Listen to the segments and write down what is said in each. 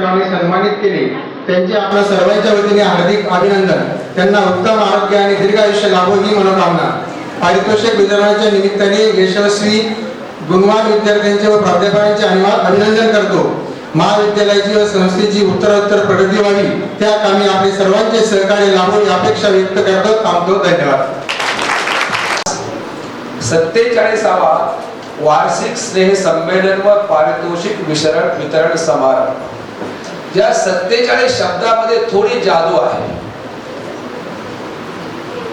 सन्मानित केले. त्यांचे आपल्या सर्वांच्या वतीने हार्दिक अभिनंदन. त्यांना उत्तम आरोग्य आणि दीर्घ आयुष्य लाभो ही मनोकामना. पारितोषिक वितरणाच्या निमित्ताने यशस्वी गुणवान विद्यार्थ्यांचे व प्राध्यापकांचे अभिनंदन करतो. महाविद्यालयाची व संस्थेची उत्तरोत्तर प्रगती व्हावी. त्या कामी आपले सर्वांचे सहकार्य लाभो ही अपेक्षा व्यक्त करतो. थांबतो. धन्यवाद. सत्तेचाळीसावा वार्षिक स्नेह संमेलन व पारितोषिक वितरण वितरण समारंभ. ज्या सत्तेचाळीस शब्दामध्ये थोडी जादू आहे.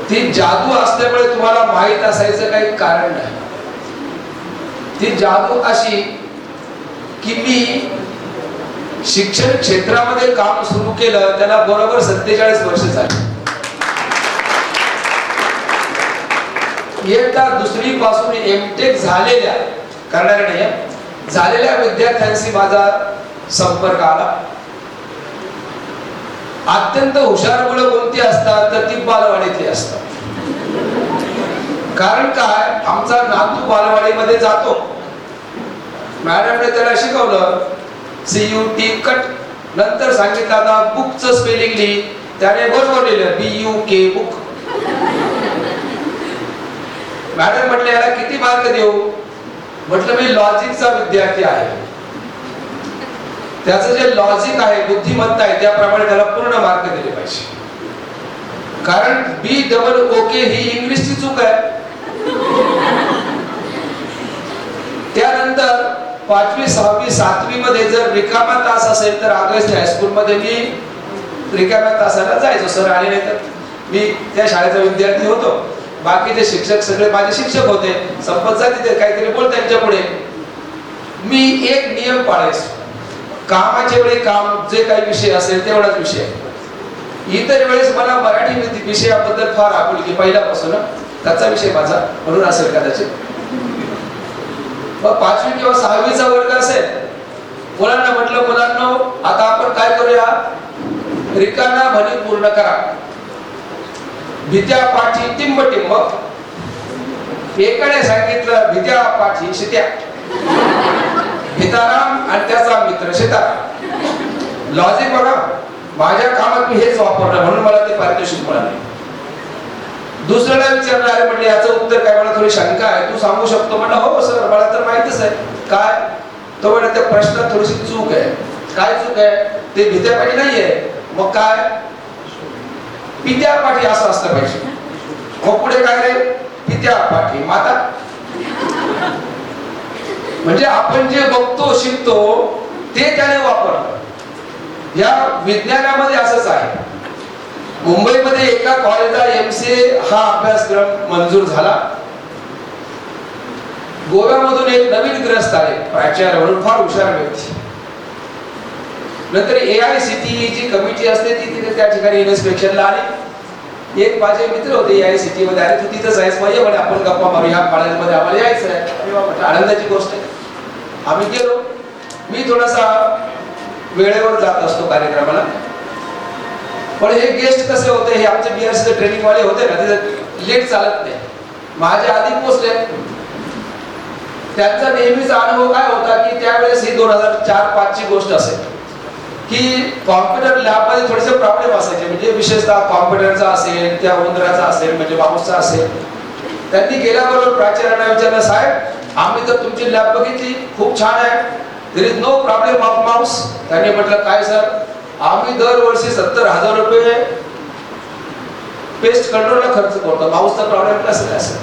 ती जादू असल्यामुळे तुम्हाला माहीत असायचं काही कारण नाही. ती जादू अशी की मी शिक्षण क्षेत्रामध्ये काम सुरू केलं त्याला बरोबर सत्तेचाळीस वर्ष झाली. एकदा दुसरी पासून एमटेक झालेल्या करणाऱ्या झालेल्या विद्यार्थ्यांशी माझा संपर्क आला. अत्यंत हुशार मुलं कोणती असतात तर ती बालवाडीतली असतात. कारण काय? आमचा नातू बालवाडीमध्ये जातो. मॅडमने त्याला शिकवलं सी यू टी कट. नंतर सांगितलं आता बुकचं स्पेलिंग लिही. त्याने बरोबर लिहिलं B U K book madam म्हटलं याला किती मार्क देऊ? म्हटलं मी लॉजिकचा विद्यार्थी आहे. त्याचं जे लॉजिक आहे बुद्धिमत्ता आहे त्याप्रमाणे त्याला पूर्ण मार्क दिले पाहिजे. कारण बी डबल ओके ही इंग्लिशची चूक आहे. त्यानंतर पाचवी सहावी सातवी मध्ये जर रिकामा तास असेल तर ऑगस्ट हायस्कूल मध्ये मी रिकाम्या तासाला जायचो. सर आले नाही तर मी त्या शाळेचा विद्यार्थी होतो. बाकीचे शिक्षक सगळे माझे शिक्षक होते. संपत जाते ते काहीतरी बोल त्यांच्या पुढे. मी एक नियम पाळायचो. कामाच्या वेळी काम जे काही विषय असेल तेवढाच विषय. इतर वेळेस मला मराठी विषयाबद्दल फार आपुलकी पहिल्यापासून त्याचा विषय माझा म्हणून असेल कदाचित. मग पाचवी किंवा सहावीचा वर्ग असेल मुलांना म्हटलं मुलांना आता आपण काय करूया? रिकाना म्हणी पूर्ण करा. भित्या पाठी टिंब टिंब एकाने सांगितलं भित्या पाठी शित्या हिताराम आणि त्याचा मित्र सीताराम लॉजिक बघा. माझ्या कामात मी हेच वापरलं म्हणून मला ते पारितोषिक मिळाले दुसऱ्याला विचारलं अरे म्हटलं याचं उत्तर काय? मला थोडी शंका आहे. तू सांगू शकतो? म्हटलं हो, हो सर. मला तर माहितच आहे. काय? तो म्हणे त्या प्रश्नात थोडीशी चूक आहे. काय चूक आहे? ते भित्यापाठी नाहीये. मग काय? पित्या पाठी असं असलं पाहिजे. मग पुढे काय रे? पित्यापाठी. माता. म्हणजे आपण जे बघतो शिकतो ते त्याने वापरलं. या विज्ञानामध्ये असंच आहे. मुंबईमध्ये एका कॉलेजला एम सी हा अभ्यासक्रम मंजूर झाला. गोव्यामधून एक नवीन ग्रस्त आले. प्राचार्य म्हणून फार हुशार व्यक्ती. नंतर A I C T G committee असते ती तिथे त्या ठिकाणी इन्स्पेक्शनला आली. एक माझे मित्र होते ए आय सी टी मध्ये अरे तू तिथं जायचं ये म्हणे आपण गप्पा मारू या कॉलेजमध्ये आम्हाला यायचं आहे. आनंदाची गोष्ट आहे. आम्ही गेलो. मी थोडासा वेळेवर जात असतो कार्यक्रमाला. पण हे गेस्ट कसे होते हे आमचे बीआरसी ट्रेनिंग वाले होते ना तिथे लेट चालत नाही. माझ्या आधी पोचले. त्यांचा नेहमीचा अनुभव काय होता की त्यावेळेस ही दोन हजार चार पाच ची गोष्ट असेल. की कॉम्प्युटर लॅबमध्ये थोडेसे प्रॉब्लेम असायचे. म्हणजे विशेषतः कॉम्प्युटरचा असेल त्या उंदराचा असेल म्हणजे माऊसचा असेल. त्यांनी गेल्याबरोबर प्राचार्यांना विचारलं साहेब आम्ही तर तुमची लॅब बघितली. खूप छान आहे. There is no problem of mouse त्यांनी म्हटलं काय सर? आम्ही दरवर्षी सत्तर हजार रुपये पेस्ट कंट्रोलला खर्च करतो. माऊसचा प्रॉब्लेम कसं काय असेल?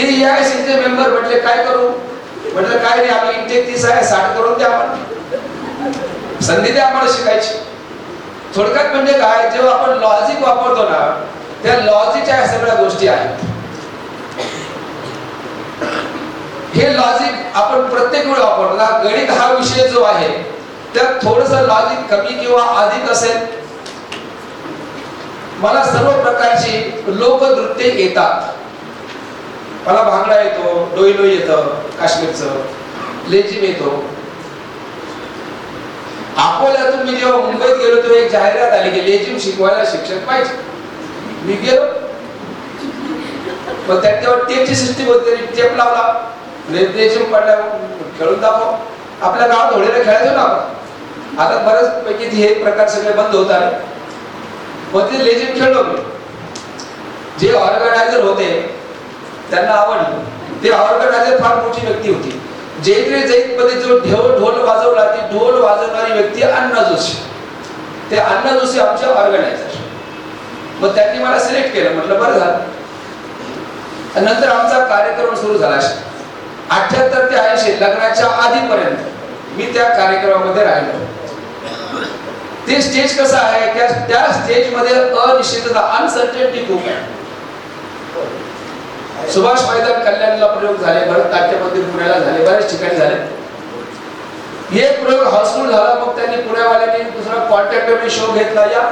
ते या मेंबर म्हटले काय करू? म्हटलं काय नाही आम्ही इंटेक तीस आहे साठ करून द्या आम्हाला. संधी द्या आम्हाला शिकायची. थोडक्यात म्हणजे काय जेव्हा आपण लॉजिक वापरतो ना त्या लॉजिकच्या सगळ्या गोष्टी आहेत. हे लॉजिक आपण प्रत्येक वेळी वापरतो ना गणित हा विषय जो आहे त्यात थोडस लॉजिक कमी किंवा अधिक असेल मला सर्व प्रकारची लोकनृत्य येतात. मला भांगडा येतो डोई डोई येतं काश्मीरचं. लेझिम येतो. अकोल्यातून मी जेव्हा मुंबईत गेलो तेव्हा एक जाहिरात आली की लेझिम शिकवायला शिक्षक पाहिजे. मी गेलो. पण त्यात तेव्हा टेपची सिस्टीम होती टेप लावला. लेझिम पडला खेळून दाखव. आपल्या गावात होळीला खेळायचो ना आपण. आता बऱ्याच पैकी हे प्रकार सगळे बंद होत आले. मग ते लेझिम खेळलो मी. जे ऑर्गनायझर होते त्यांना आवडलं. ते ऑर्गनायझर फार मोठी व्यक्ती होती. जैत्रे जैत मध्ये जो ढोल ढोल वाजवला ती ढोल वाजवणारी व्यक्ती अण्णा जोशी. ते अण्णा जोशी आमचे ऑर्गनायझर मग त्यांनी मला सिलेक्ट केलं. म्हटलं बरं झालं. नंतर आमचा कार्यक्रम सुरू झाला. अठ्याहत्तर ते ऐंशी लग्नाच्या आधीपर्यंत मी त्या कार्यक्रमामध्ये राहिलो. ते स्टेज कसं आहे? त्या त्या स्टेजमध्ये अनिश्चितता अनसर्टेनिटी खूप आहे. सुभाष मैदान कल्याणला प्रयोग झाले भरतनाट्य मंदिर पुण्याला झाले बऱ्याच ठिकाणी झाले. एक प्रयोग हाऊसफुल झाला मग त्यांनी पुण्यावाल्यांनी दुसरा कॉन्ट्रॅक्टरने शो घेतला. या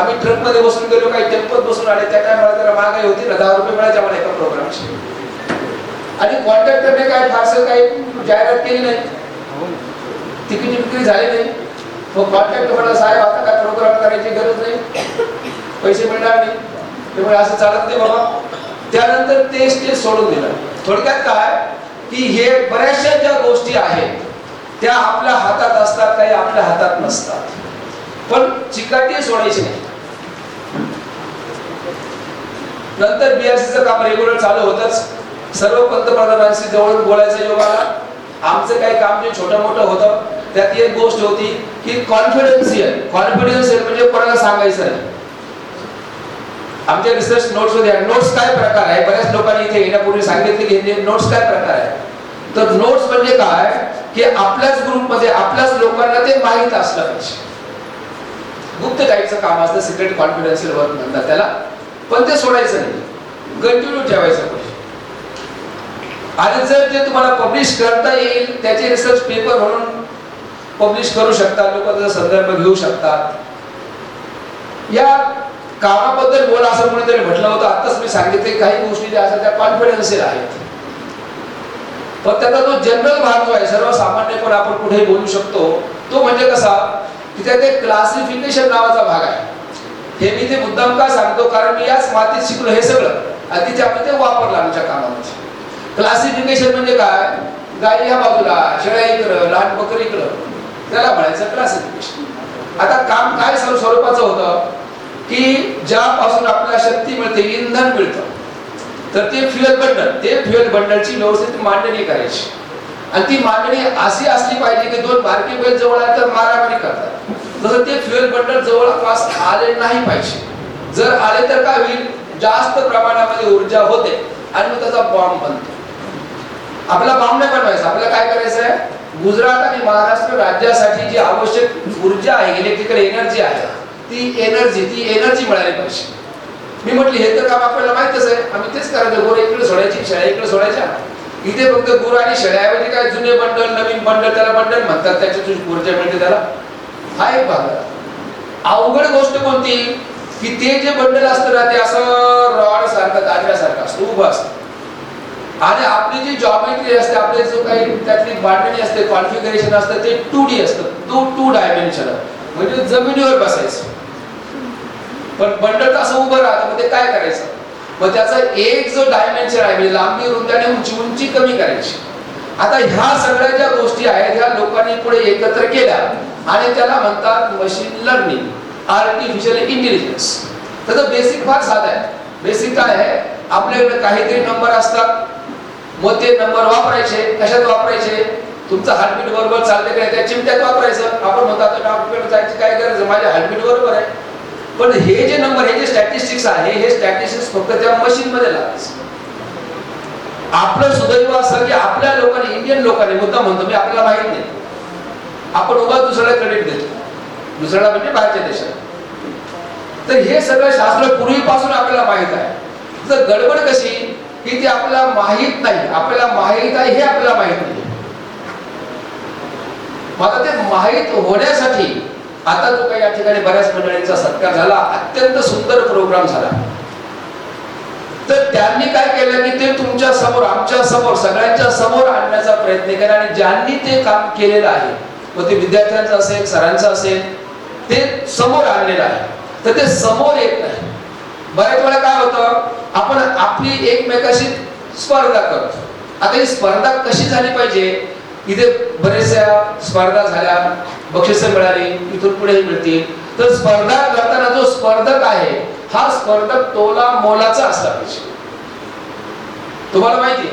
आम्ही ट्रकमध्ये बसून गेलो काही टेम्पोत बसून आले. त्या टायमाला जरा महागाई होती ना दहा रुपये मिळायच्या मला एका प्रोग्रामची आणि कॉन्ट्रॅक्टरने काय फारसं काही जाहिरात केली नाही. तिकीट विक्री झाली नाही. मग कॉन्ट्रॅक्टर म्हणला साहेब आता काय प्रोग्राम करायची गरज नाही. पैसे मिळणार नाही. त्यामुळे असं चालत नाही बाबा. त्यानंतर ते स्टेज सोडून दिलं. थोडक्यात काय? की हे बऱ्याचशा ज्या गोष्टी आहेत त्या आपल्या हातात असतात काही आपल्या हातात नसतात. पण चिकाटी सोडायची नाही. नंतर बीआरसीचं काम रेग्युलर चालू होतच. सर्व पंतप्रधानांशी जवळ बोलायचं योग आला आमचं काही काम जे छोटं मोठं होतं त्यात एक गोष्ट होती की कॉन्फिडन्स कॉन्फिडन्शियल म्हणजे कोणाला सांगायचं नाही. आमच्या रिसर्च नोट्समध्ये नोट्स काय प्रकार आहे? बऱ्याच लोकांनी इथे येण्यापूर्वी सांगितले की नोट्स काय प्रकार आहे? तर नोट्स म्हणजे काय? की आपल्याच ग्रुपमध्ये आपल्याच लोकांना ते माहीत असलं पाहिजे. गुप्त टाईपचं काम असतं सिक्रेट कॉन्फिडन्शियल वर्क म्हणतात त्याला. पण ते सोडायचं नाही. कंटिन्यू ठेवायचं पाहिजे. आणि जर ते तुम्हाला पब्लिश करता येईल त्याचे रिसर्च पेपर म्हणून पब्लिश करू शकतात लोक त्याचा संदर्भ घेऊ शकतात. या कामाबद्दल बोला असं कोणीतरी म्हटलं होतं. आताच मी सांगितले काही गोष्टी ज्या असतात त्या कॉन्फिडन्शियल आहेत. पण त्याचा जो जनरल भाग जो आहे सर्वसामान्यपणे आपण कुठेही बोलू शकतो तो म्हणजे कसा? की त्यात एक क्लासिफिकेशन नावाचा भाग आहे. हे मी ते मुद्दाम का सांगतो? कारण मी याच मातीत शिकलो हे सगळं. आणि तिथे आपण ते वापरलं आमच्या कामामध्ये. क्लासिफिकेशन म्हणजे काय? गाई ह्या बाजूला शेळ्या इकडं लहान बकरी इकडं. त्याला म्हणायचं क्लासिफिकेशन आता काम काय स्वरूपाचं होतं? की ज्यापासून आपल्याला शक्ती मिळते इंधन मिळतं. तर ते फ्युएल बंडल ते फ्युएल बंडलची व्यवस्थित मांडणी करायची. आणि ती मांडणी अशी असली पाहिजे की दोन भारतीय बैल जवळ आले तर मारामारी करतात. जसं ते फ्युएल बंडल जवळपास आले नाही पाहिजे. जर आले तर काय होईल? जास्त प्रमाणामध्ये ऊर्जा होते आणि मग त्याचा बॉम्ब बनतो. आपला बॉम्ब नाही बनवायचा. आपल्याला काय करायचं आहे? गुजरात आणि महाराष्ट्र राज्यासाठी जी आवश्यक ऊर्जा आहे इलेक्ट्रिकल एनर्जी आहे ती एनर्जी ती एनर्जी मिळाली पाहिजे. मी म्हटली हे तर काम आपल्याला माहितच आहे. आम्ही तेच करायचं. गोर इकडे सोडायची शेळ्या इकडे सोडायच्या. इथे फक्त गुर आणि शेळ्याऐवजी काय जुने बंडल नवीन बंडल त्याला बंडल म्हणतात. त्याची ऊर्जा मिळते त्याला. हा एक भाग अवघड गोष्ट कोणती? की ते जे बंडल असतं ना ते असं रॉड सारखं दादऱ्यासारखं असतं. उभं असतं. आणि आपली जी जॉमेट्री असते आपले जो काही त्यातली बांधणी असते कॉन्फिगरेशन असतं ते टू डी असतं. टू टू डायमेन्शन म्हणजे जमिनीवर बसायचं. पण बंडल असं उभं राहतं मग ते काय करायचं? मग त्याचा एक जो डायमेन्शन आहे म्हणजे लांबी रुंदी आणि उंची उंची कमी करायची. आता ह्या सगळ्या ज्या गोष्टी आहेत ह्या लोकांनी पुढे एकत्र केल्या आणि त्याला म्हणतात मशीन लर्निंग आर्टिफिशियल इंटेलिजन्स त्याचं बेसिक फार साधं आहे. बेसिक काय आहे? आपल्याकडे काहीतरी नंबर असतात. मग ते नंबर वापरायचे. कशात वापरायचे? तुमचं हार्टबीट बरोबर चालते काय त्या चिमट्यात वापरायचं. आपण म्हणतो आता डॉक्टर जायची काय गरज माझ्या हार्टबीट बरोबर आहे. पण हे जे नंबर हे जे स्टॅटिस्टिक्स आहे हे स्टॅटिस्टिक्स फक्त त्या मशीन मध्ये लागते आपलं सुदैव असं की आपल्या लोकांनी इंडियन लोकांनी मुद्दा म्हणतो मी आपल्याला माहीत नाही. आपण उभा दुसऱ्याला क्रेडिट देतो. दुसऱ्याला म्हणजे बाहेरच्या देशात तर हे सगळं शास्त्र पूर्वीपासून आपल्याला माहीत आहे. तर गडबड कशी? की ती आपल्याला माहीत नाही. आपल्याला माहीत आहे हे आपल्याला माहीत नाही. मला आता ते माहीत होण्यासाठी आता जो काही या ठिकाणी बऱ्याच मंडळींचा सत्कार झाला. अत्यंत सुंदर प्रोग्राम झाला. तर त्यांनी काय केलं की ते तुमच्यासमोर आमच्यासमोर सगळ्यांच्या समोर आणण्याचा प्रयत्न केला आणि ज्यांनी ते काम केलेलं आहे मग ते विद्यार्थ्यांचं असेल सरांचं असेल ते समोर आणलेलं आहे. तर ते समोर येत नाही. बऱ्याच वेळा काय होतं आपण आपली एकमेकाशी स्पर्धा करतो. आता ही स्पर्धा कशी झाली पाहिजे? इथे बरेचशा स्पर्धा झाल्या बक्षिस मिळाली इथून पुढे मिळतील. तर स्पर्धा करताना जो स्पर्धक आहे हा स्पर्धक तोला मोलाचा असला पाहिजे. तुम्हाला माहिती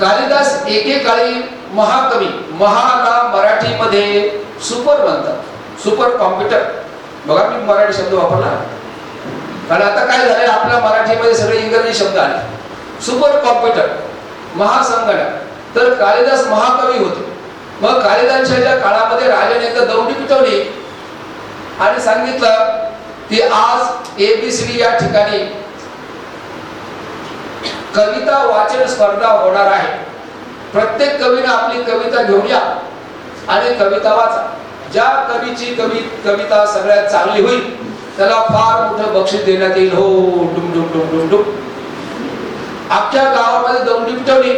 कालिदास एकेकाळी महाकवी महाना मराठीमध्ये सुपर म्हणतात सुपर कॉम्प्युटर बघा मी मराठी शब्द वापरला. कारण आता काय झालं आपल्या मराठीमध्ये सगळे इंग्रजी शब्द आले. सुपर कॉम्प्युटर महासंगणक. तर कालिदास महाकवी होते. मग कालिदासाच्या काळामध्ये राजाने एकदा दौडी पिटवली. आणि सांगितलं की आज एबीसीडी या ठिकाणी कविता वाचन स्पर्धा होणार आहे. प्रत्येक कवीने आपली कविता घेऊन या आणि कविता वाचा. ज्या कवीची कवी कविता सगळ्यात चांगली होईल त्याला फार मोठं बक्षीस देण्यात येईल. हो डुम डुम डुम डुम डुम. अख्ख्या गावामध्ये दौंडी पिटवली.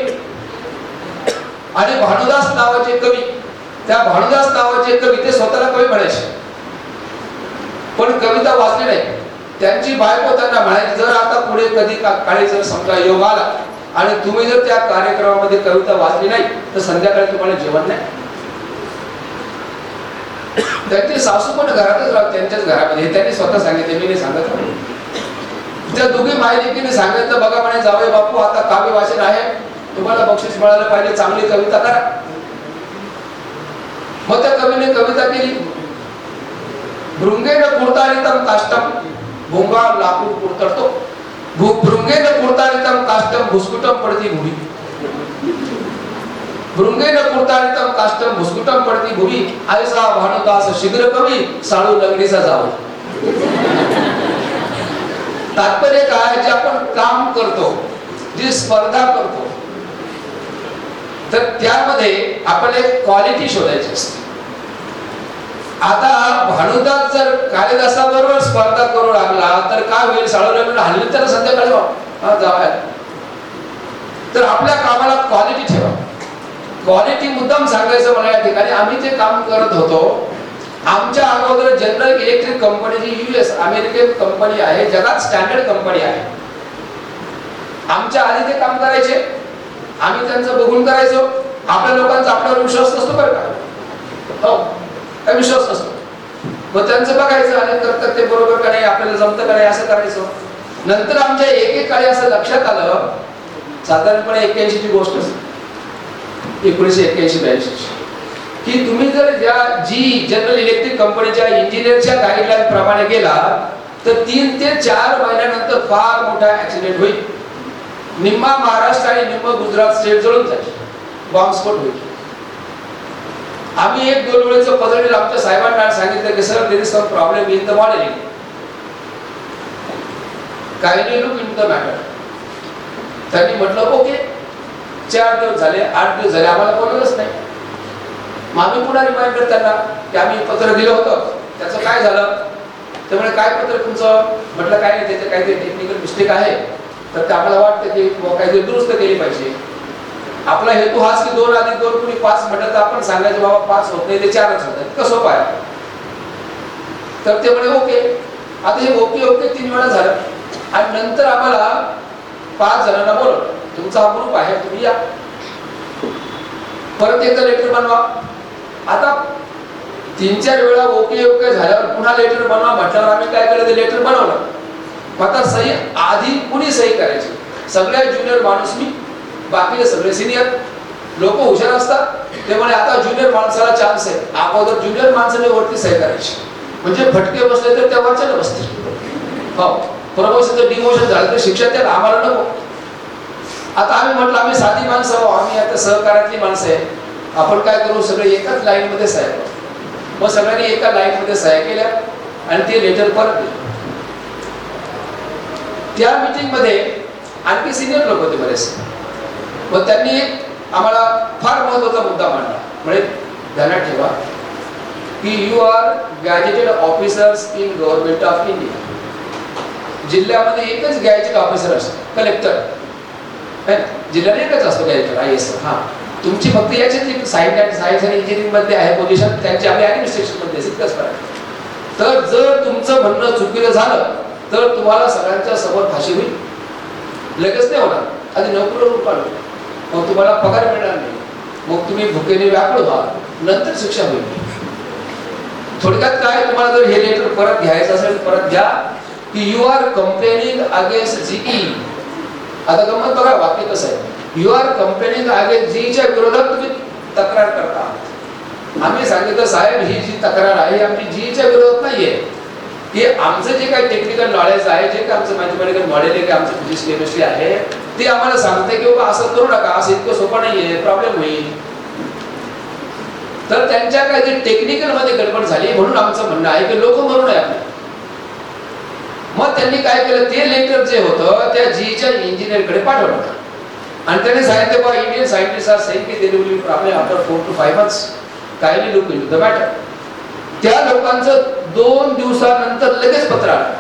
आणि भानुदास नावाचे कवी त्या भानुदास नावाचे कवी ते स्वतःला कवी म्हणायचे. पण कविता वाचली नाही. त्यांची बायको त्यांना म्हणायची जर आता पुढे कधी का- काळी जर समजा योग आला आणि तुम्ही जर त्या कार्यक्रमामध्ये कविता वाचली नाही तर संध्याकाळी तुम्हाला जेवण नाही? त्यांची सासू पण घरातच राहत त्यांच्याच घरामध्ये. हे त्यांनी स्वतः सांगितले मी नाही सांगत त्या दोघी मायलेकीने सांगितलं बघा म्हणे जावे बापू आता काव्य वाचन आहे. तुम्हाला बक्षीस मिळालं पाहिजे चांगली कविता करा. मग त्या कवीने कविता केली. भृंगेन कुर्तारितम काष्टम भोंगा लाकूड कुरतडतो. भृंगेन कुर्तारितम काष्टम भुसकुटम पडती भुवी भृंगेन कुर्तारितम काष्टम भुसकुटम पडती भुवी आयसा भानुदास शीघ्र कवी साळू लग्नीचा जावं तात्पर्य काय जे आपण काम करतो जी स्पर्धा करतो तर त्यामध्ये आपण एक क्वालिटी शोधायची असते. आता भानुदास जर कालिदासाबरोबर स्पर्धा करू लागला तर काय होईल? साळू हल्ली तर संध्याकाळी जाऊया. तर आपल्या कामाला क्वालिटी ठेवा. क्वालिटी मुद्दाम सांगायचं मला या ठिकाणी. आम्ही जे काम करत होतो आमच्या अगोदर जनरल इलेक्ट्रिक कंपनी जी युएस अमेरिकन कंपनी आहे जगात स्टँडर्ड कंपनी आहे. आमच्या आधी ते काम करायचे. आम्ही त्यांचं बघून करायचो. आपल्या लोकांचा आपल्यावर विश्वास नसतो बरं का? हो काय विश्वास नसतो? मग त्यांचं बघायचं आणि करतात ते बरोबर का नाही आपल्याला जमतं का नाही असं करायचं. नंतर आमच्या एकेकाळी काळी असं लक्षात आलं साधारणपणे एक्क्याऐंशी ची गोष्ट असते. एकोणीसशे एक्क्याऐंशी ब्याऐंशी की तुम्ही जर ज्या जी जनरल इलेक्ट्रिक कंपनीच्या इंजिनियरच्या गाईडलाईन प्रमाणे गेला तर तीन ते चार महिन्यानंतर फार मोठा ऍक्सिडेंट होईल. निम्मा महाराष्ट्र आणि निम्म गुजरात स्टेट जळून जाईल. बॉम्बस्फोट होईल. आम्ही एक दोन वेळेचं पदळील आमच्या साहेबांना सांगितलं की sir there is some problem in the modelling नाही लुक इन द मॅटर त्यांनी म्हटलं ओके चार दिवस झाले आठ दिवस झाले आम्हाला बोलवलंच नाही. मग आम्ही पुन्हा रिमाइंडर त्यांना की आम्ही पत्र दिलं होतं. त्याचं काय झालं? त्यामुळे काय पत्र तुमचं? म्हटलं काय नाही त्याचं काहीतरी टेक्निकल मिस्टेक आहे. तर ते आम्हाला वाटतं की काहीतरी दुरुस्त केली पाहिजे. आपला हेतू हाच की दोन अधिक दोन कुणी पाच म्हटलं तर आपण सांगायचं बाबा पाच होत नाही ते चारच होत इतकं सोपं आहे तर ते म्हणे ओके. आता हे ओके ओके तीन वेळा झालं. आणि नंतर आम्हाला पाच जणांना बोलवलं. तुमचा हा ग्रुप आहे तुम्ही या. परत एकदा लेटर बनवा. आता तीन चार वेळा ओके ओके झाल्यावर पुन्हा लेटर बनवा म्हटल्यावर आम्ही काय केलं? ते लेटर बनवलं. आता सही आधी कुणी सही करायची सगळ्या ज्युनियर माणूस मी बाकीचे सगळे सिनियर लोक हुशार असतात ते म्हणे आता ज्युनियर माणसाला चान्स आहे. अगोदर ज्युनियर माणसाने वरती सही करायची। म्हणजे फटके बसले तर त्या वरच्याला बसतील। हो प्रमोशनचं डिमोशन झालं तर शिक्षक त्याला आम्हाला नको। आता आम्ही म्हटलं आम्ही साधी माणसं आहो आम्ही आता सहकार्यातली माणसं आहे। आपण काय करू? सगळे एकाच लाईनमध्ये मध्ये करू। मग सगळ्यांनी एका लाईनमध्ये सह्या केल्या आणि ते लेटर परत दिलं त्या मीटिंगमध्ये आणखी सिनियर लोक होते बरेचसे. मग त्यांनी आम्हाला फार महत्त्वाचा मुद्दा मांडला. म्हणजे ध्यानात ठेवा की you are gazetted officers in government of India जिल्ह्यामध्ये एकच गॅजेटेड ऑफिसर असतो कलेक्टर जिल्ह्याने एकच असतो कलेक्टर आय एस हा. तुमची फक्त याची सायन्स अँड सायन्स आणि इंजिनिअरिंगमध्ये आहे पोझिशन त्यांची आपल्या ऍडमिनिस्ट्रेशनमध्ये इतकंच फरक तर जर तुमचं म्हणणं चुकीचं झालं तर तुम्हाला सगळ्यांच्या समोर फाशी होईल. लगेच नाही होणार. आधी नोकरीवरून काढू मग तुम्हाला पगार मिळणार नाही. मग तुम्ही भुकेने व्याकुळ व्हा. नंतर शिक्षा होईल. थोडक्यात काय तुम्हाला जर हे लेटर परत घ्यायचं असेल परत घ्या की you are complaining against GE आता गमत बघा वाक्य कसं आहे? यू आर कंप्लेनिंग अगेन्स्ट जीईच्या विरोधात तुम्ही तक्रार करता. आम्ही सांगितलं साहेब ही जी तक्रार आहे आमची जीईच्या विरोधात नाहीये. की आमचं जे काही टेक्निकल नॉलेज आहे जे काही आमचं मॅथमॅटिकल नॉलेज आहे की आमचं फिजिक्स केमिस्ट्री आहे ते आम्हाला सांगते की बाबा असं करू नका असं इतकं सोपं नाहीये प्रॉब्लेम होईल. तर त्यांच्या काय जे टेक्निकलमध्ये गडबड झाली म्हणून आमचं म्हणणं आहे की लोक म्हणून नये आपले मग त्यांनी काय केलं? ते लेटर जे होतं त्या जीच्या इंजिनियरकडे पाठवलं. आणि त्यांनी सांगितलं बा इंडियन सायंटिस्ट आर सेइंग की they will problem after four to five months कायली look in the matter त्या लोकांचं दोन दिवसानंतर लगेच पत्र आलं.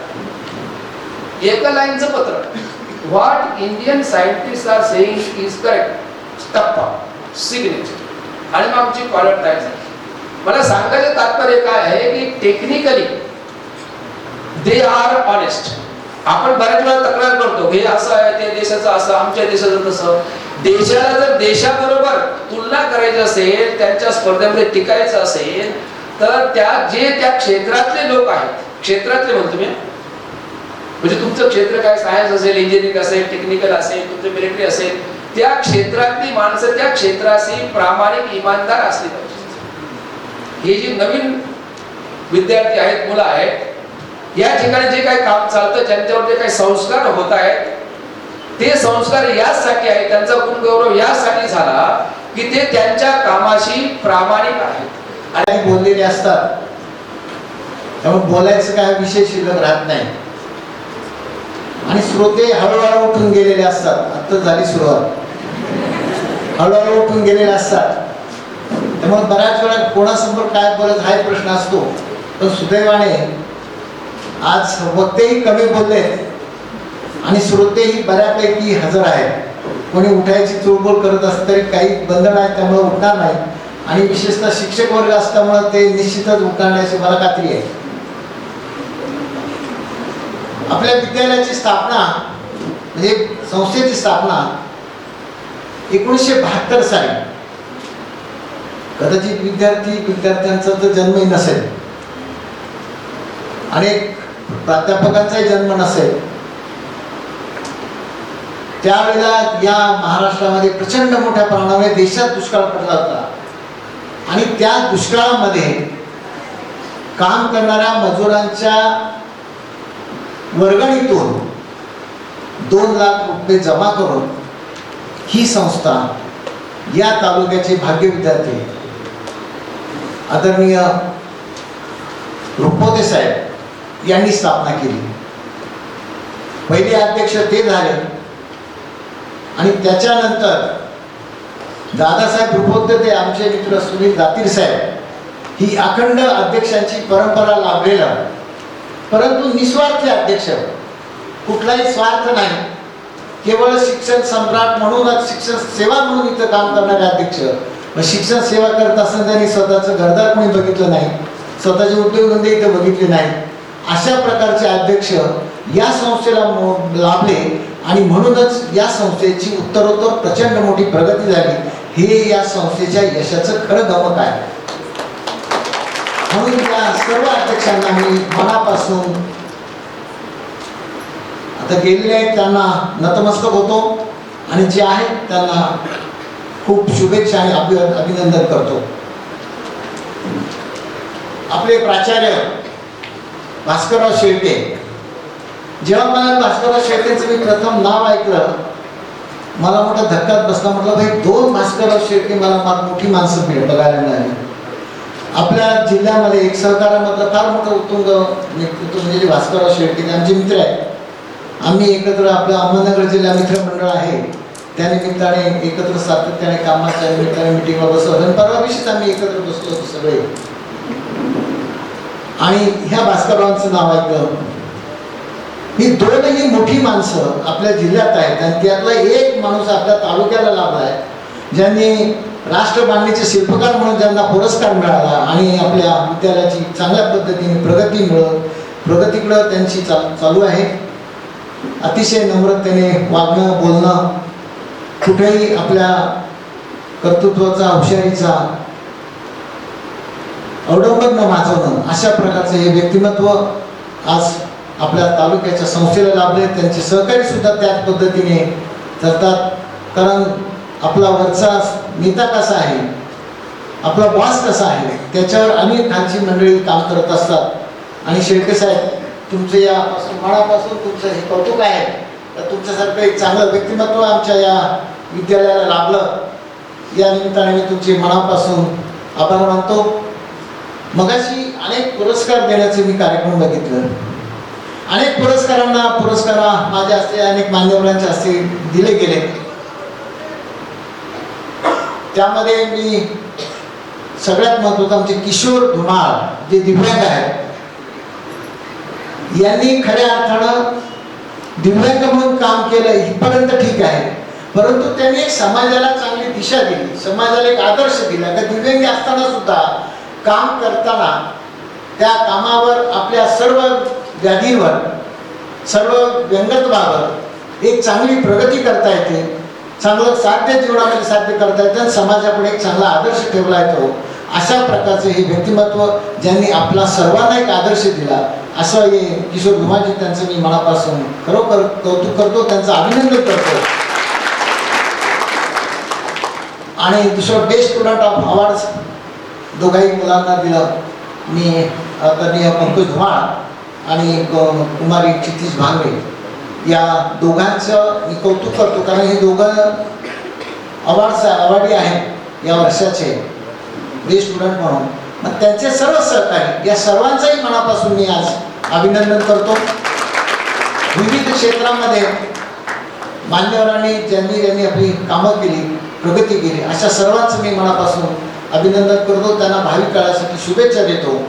एका लाईनचं पत्र. What Indian scientist are saying is correct टप्पा. सिग्नेचर आणि मग आमची कॉलर तयार झाली. मला सांगायचं तात्पर्य काय आहे की टेक्निकली दे आर ऑनेस्ट आपण बऱ्याच वेळा तक्रार करतो हे असं आहे ते देशाचं असं आमच्या देशाचं तसं. देशाला जर देशाबरोबर तुलना करायची असेल त्यांच्या स्पर्धेमध्ये टिकायचं असेल तर त्या जे त्या क्षेत्रातले लोक आहेत क्षेत्रातले म्हणतो मी म्हणजे तुमचं क्षेत्र काय सायन्स असेल इंजिनिअरिंग असेल टेक्निकल असेल तुमचं मिलिटरी असेल त्या क्षेत्रातली माणसं त्या क्षेत्राशी प्रामाणिक इमानदार असली पाहिजे हे जे नवीन विद्यार्थी आहेत मुलं आहेत या ठिकाणी जे काही काम चालतं ज्यांच्यावर जे काही संस्कार होत आहेत ते संस्कार याचसाठी आहेत त्यांचा गुणगौरव यासाठी झाला की ते त्यांच्या कामाशी प्रामाणिक आहेत. आणि बोललेले असतात. त्यामुळे बोलायचं काय विषय शिल्लक राहत नाही. आणि श्रोते हळूहळू उठून गेलेले असतात. आत्ता झाली सुरुवात. हळूहळू उठून गेलेले असतात. त्यामुळे बऱ्याच वेळा कोणासमोर काय बोलत हा एक प्रश्न असतो. पण सुदैवाने आज वक्तेही कमी बोललेत. आणि श्रोतेही बऱ्यापैकी हजर आहेत. कोणी उठायची चोळबोळ करत असतं तरी काही बंधन आहे त्यामुळे उठणार नाही. आणि विशेषतः शिक्षक वर्ग असल्यामुळे ते निश्चितच उठणार मला खात्री आहे. आपल्या विद्यालयाची स्थापना म्हणजे संस्थेची स्थापना एकोणीसशे बहात्तर साली. कदाचित विद्यार्थी विद्यार्थ्यांचा तर जन्मही नसेल. अनेक प्राध्यापकांचाही जन्म नसेल. त्यावेळेला या महाराष्ट्रामध्ये प्रचंड मोठ्या प्रमाणामध्ये देशात दुष्काळ पडला होता. आणि त्या दुष्काळामध्ये काम करणाऱ्या मजुरांच्या वर्गणीतून दोन लाख रुपये जमा करून ही संस्था या तालुक्याचे भाग्य विद्यार्थी आदरणीय रुपोते साहेब यांनी स्थापना केली. पहिले अध्यक्ष ते झाले आणि त्याच्यानंतर दादासाहेब रुपोते ते आमचे मित्र सुनील दातीर साहेब. ही अखंड अध्यक्षांची परंपरा लाभलेला परंतु निस्वार्थी अध्यक्ष कुठलाही स्वार्थ नाही. केवळ शिक्षण सम्राट म्हणूनच शिक्षण सेवा म्हणून इथं काम करणारे अध्यक्ष. मग शिक्षण सेवा करत असताना त्यांनी स्वतःचं घरदार कोणी बघितलं नाही? स्वतःचे उद्योगधंदे इथं बघितले नाही. अशा प्रकारचे अध्यक्ष या संस्थेला लाभले आणि म्हणूनच या संस्थेची उत्तरोत्तर प्रचंड मोठी प्रगती झाली. हे या संस्थेच्या यशाचं खरं गमक आहे. म्हणून या सर्व अध्यक्षांना मी मनापासून आता गेलेले आहेत त्यांना नतमस्तक होतो आणि जे आहेत त्यांना खूप शुभेच्छा आणि अभि अभिनंदन करतो. आपले प्राचार्य भास्करराव शेळके जेव्हा मला भास्करराव शेळकेंचं मी प्रथम नाव ऐकलं मला मोठा धक्कात बसला म्हटलं भाई दोन भास्करराव शेळके मला फार मोठी माणसं मिळ बघायला मिळाली. आपल्या जिल्ह्यामध्ये एक सहकारामधलं फार मोठं उत्तुंग नेतृत्व म्हणजे जे भास्करराव शेळके ते आमचे मित्र आहेत. आम्ही एकत्र आपलं अहमदनगर जिल्हा मित्रमंडळ आहे. त्या निमित्ताने एकत्र सातत्याने कामाच्या निमित्ताने मिटिंगला बसलो. आणि परवा दिवशीच आम्ही एकत्र बसलो होतो सगळे. आणि ह्या भास्कररावांचं नाव ऐकलं. ही दोनही मोठी माणसं आपल्या जिल्ह्यात आहेत आणि त्यातला एक माणूस आपल्या तालुक्याला लाभलाय ज्यांनी राष्ट्रबांधणीचे शिल्पकार म्हणून ज्यांना पुरस्कार मिळाला आणि आपल्या विद्यालयाची चांगल्या पद्धतीने प्रगती मिळत प्रगतीकडं त्यांची चा चालू आहे. अतिशय नम्रतेने वागणं बोलणं कुठेही आपल्या कर्तृत्वाचा हुशारीचा अवडंबर न वाचवणं अशा प्रकारचं हे व्यक्तिमत्व आज आपल्या तालुक्याच्या संस्थेला लाभले त्यांचे सहकारी सुद्धा त्याच पद्धतीने करतात. कारण आपला वरचा नेता कसा आहे आपला बॉस कसा आहे त्याच्यावर अनेक खालची मंडळी काम करत असतात. आणि शेळके साहेब तुमचं यापासून मनापासून तुमचं हे कौतुक आहे. तर तुमच्यासारखं एक चांगलं व्यक्तिमत्व आमच्या या विद्यालयाला लाभलं. या निमित्ताने मी तुमचे मनापासून आभार मानतो. मगाशी अनेक पुरस्कार देण्याचे मी कार्यक्रम बघितलं. अनेक पुरस्कारांना पुरस्कार माझ्या असते अनेक मान्यवरांच्या हस्ते दिले गेले. त्यामध्ये मी सगळ्यात महत्वाचं आमचे किशोर धुमाळ जे दिव्यांग आहेत यांनी खऱ्या अर्थानं दिव्यांग म्हणून काम केलं इथपर्यंत ठीक आहे. परंतु त्यांनी एक समाजाला चांगली दिशा दिली समाजाला एक आदर्श दिला. का दिव्यांग असताना सुद्धा काम करताना त्या कामावर आपल्या सर्व व्याधींवर सर्व व्यंगत्वावर एक चांगली प्रगती करता येते. चांगलं साध्य जीवनामध्ये साध्य करता येतं आणि समाजापुढे एक चांगला आदर्श ठेवला येतो. अशा प्रकारचे हे व्यक्तिमत्व ज्यांनी आपला सर्वांना एक आदर्श दिला असं हे किशोर भुमाजी त्यांचं मी मनापासून खरोखर कौतुक करतो त्यांचं अभिनंदन करतो. आणि दुसरं बेस्ट स्टुडंट ऑफ अवॉर्ड्स दोघाही मुलांना दिलं. मी आदरणीय पंकज धुमाळ. आणि कुमारी क्षितिश भांगरे या दोघांचं मी कौतुक करतो कारण हे दोघं अवॉर्ड्स अवॉर्डी आहेत या वर्षाचे बेस्ट स्टुडंट म्हणून. मग त्यांचे सर्व सहकारी या सर्वांचंही मनापासून मी आज अभिनंदन करतो. विविध क्षेत्रामध्ये मान्यवरांनी ज्यांनी ज्यांनी आपली कामं केली प्रगती केली अशा सर्वांचं मी मनापासून अभिनंदन करतो. त्यांना भावी काळासाठी शुभेच्छा देतो.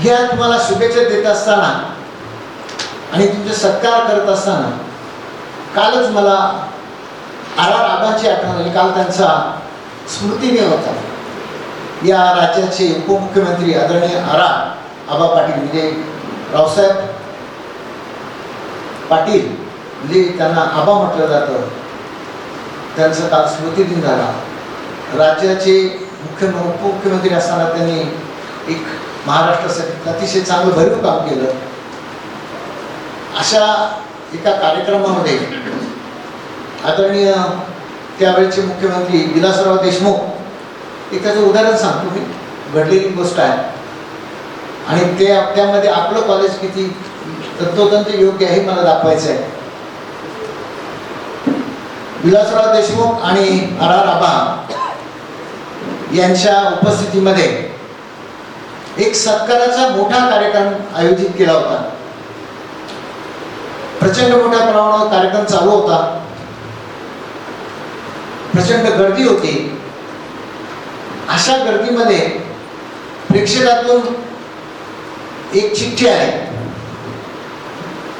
ह्या तुम्हाला शुभेच्छा देत असताना आणि तुमचे सत्कार करत असताना कालच मला आर आर आबांची आठवण आली. काल त्यांचा स्मृतीने होता. या राज्याचे उपमुख्यमंत्री आदरणीय आर आर आबा पाटील म्हणजे रावसाहेब पाटील म्हणजे त्यांना आबा म्हटलं जातं त्यांचं काल स्मृतिदिन झाला. राज्याचे मुख्य उपमुख्यमंत्री असताना त्यांनी एक महाराष्ट्रासाठी अतिशय चांगलं भरीव काम केलं. अशा एका कार्यक्रमामध्ये आदरणीय त्यावेळेचे मुख्यमंत्री विलासराव देशमुख एक त्याचं उदाहरण सांगतो मी. घडलेली गोष्ट आहे. आणि ते त्यामध्ये आपलं कॉलेज किती तंतोतंत योग्य आहे हे मला दाखवायचं आहे. विलासराव देशमुख आणि आर आर आबा यांच्या उपस्थितीमध्ये एक सत्काराचा मोठा कार्यक्रम आयोजित केला होता. प्रचंड मोठ्या प्रमाणावर कार्यक्रम चालू होता. प्रचंड गर्दी होती. अशा गर्दीमध्ये प्रेक्षकातून एक चिठ्ठी आहे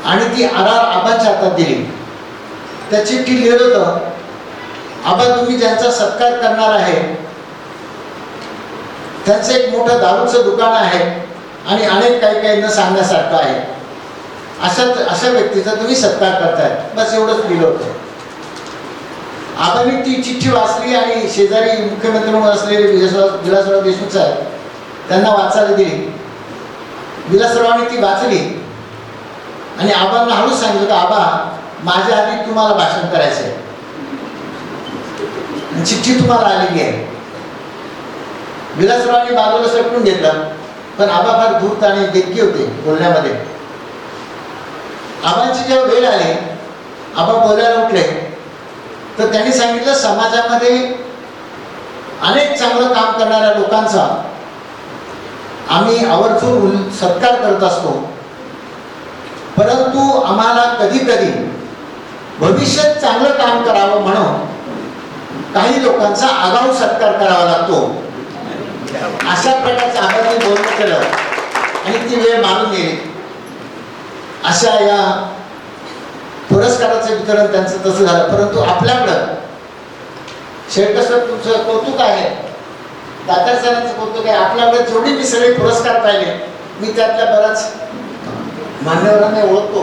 आणि ती आर आर आबाच्या हातात दिली. त्या चिठ्ठी लिहिलं होतं आबा तुम्ही ज्यांचा सत्कार करणार आहे त्यांचं एक मोठं दारूचं दुकान आहे आणि अनेक काही काहींना सांगण्यासारखं आहे. अशा अशा व्यक्तीचा तुम्ही सत्कार करताय. बस एवढंच लिहिलं होतं. आबांनी ती चिठ्ठी वाचली आणि शेजारी मुख्यमंत्री म्हणून असलेले विलासराव देशमुख साहेब त्यांना वाचायला दिली. विलासरावांनी ती वाचली. आणि आबांना हळूच सांगितलं का आबा माझ्या आधी तुम्हाला भाषण करायचं आहे चिठ्ठी तुम्हाला आलेली आहे. विलासरावांनी बाजूला सटकून घेतलं. पण आबा फार धूर्त आणि देतकी होते बोलण्यामध्ये. आबांची जेव्हा वेळ आली आबा बोलायला उठले. तर त्यांनी सांगितलं समाजामध्ये अनेक चांगलं काम करणाऱ्या लोकांचा आम्ही आवर्जून सत्कार करत असतो. परंतु आम्हाला कधी कधी भविष्यात चांगलं काम करावं म्हणून काही लोकांचा आगाऊ सत्कार करावा लागतो. अशा प्रकारचं आबांनी बोलणं केलं. आणि ती वेळ मारून गेली अशा या पुरस्काराचं वितरण त्यांचं तसं झालं. परंतु आपल्याकडं शेवट कसं तुमचं कौतुक आहे. दातार सरांचं कौतुक आहे. आपल्याकडे जेवढी मी सगळे पुरस्कार पाहिले मी त्यातल्या बऱ्याच मान्यवरांना ओळखतो.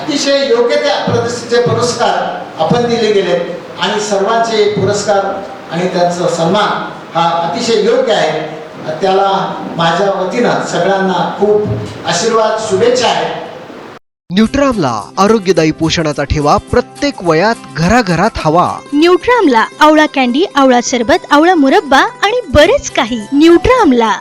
अतिशय योग्य त्या प्रदर्शनचे पुरस्कार आपण दिले गेले आणि सर्वांचे पुरस्कार आणि त्यांचा सन्मान हा अतिशय योग्य आहे. त्याला माझ्या वतीनं सगळ्यांना खूप आशीर्वाद शुभेच्छा आहेत न्यूट्रामला आरोग्यदायी पोषणाचा ठेवा प्रत्येक वयात घराघरात हवा. न्यूट्रामला आवळा कॅन्डी आवळा सरबत आवळा मुरब्बा आणि बरेच काही. न्यूट्रामला